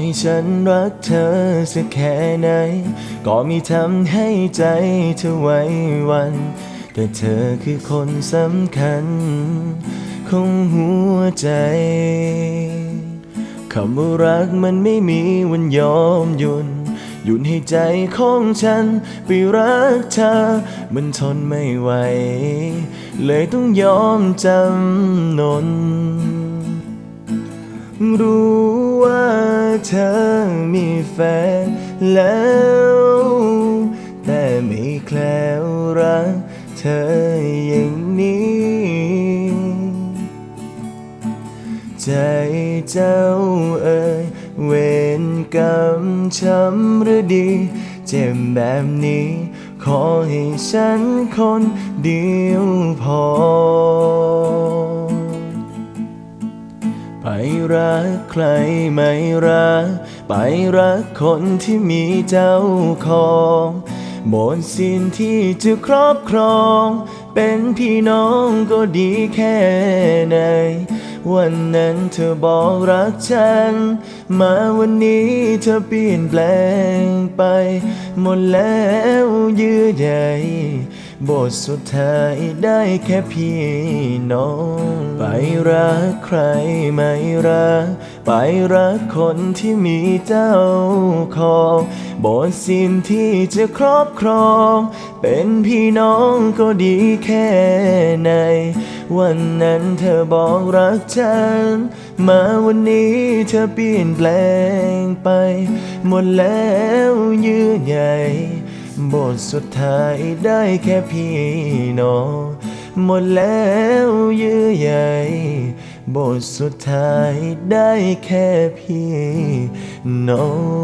ให้ฉันรักเธอสักแค่ไหน ก็มีทำให้ใจเธอไว้วัน แต่เธอคือคนสำคัญ ของหัวใจคำว่ารักมันไม่มีวันยอมหยุดหยุดให้ใจของฉันไปรักเธอ มันทนไม่ไหว เลยต้องยอมจำนนรู้ เธอมีแฟนแล้ว แต่ไม่แคล้วรักเธออย่างนี้ ใจเจ้าเอ่ยเวรกรรมช้ำหรือดี เจ็บแบบนี้ ขอให้ฉันคนเดียวพอ ไปรักใครไม่รัก ไปรักคนที่มีเจ้าของหมดสิ้นที่จะครอบครอง เป็นพี่น้องก็ดีแค่ไหน วันนั้นเธอบอกรักฉัน มาวันนี้เธอเปลี่ยนแปลงไป หมดแล้วยือใย บทสุดท้ายได้แค่พี่น้อง ไปรักใครไม่รัก ไปรักคนที่มีเจ้าของบทสิ้นที่จะครอบครอง เป็นพี่น้องก็ดีแค่ไหน วันนั้นเธอบอกรักฉัน มาวันนี้เธอเปลี่ยนแปลงไป หมดแล้วยือใย บทสุดท้ายได้แค่พี่น้องหมดแล้วยื้อใยบทสุดท้ายได้แค่พี่น้อง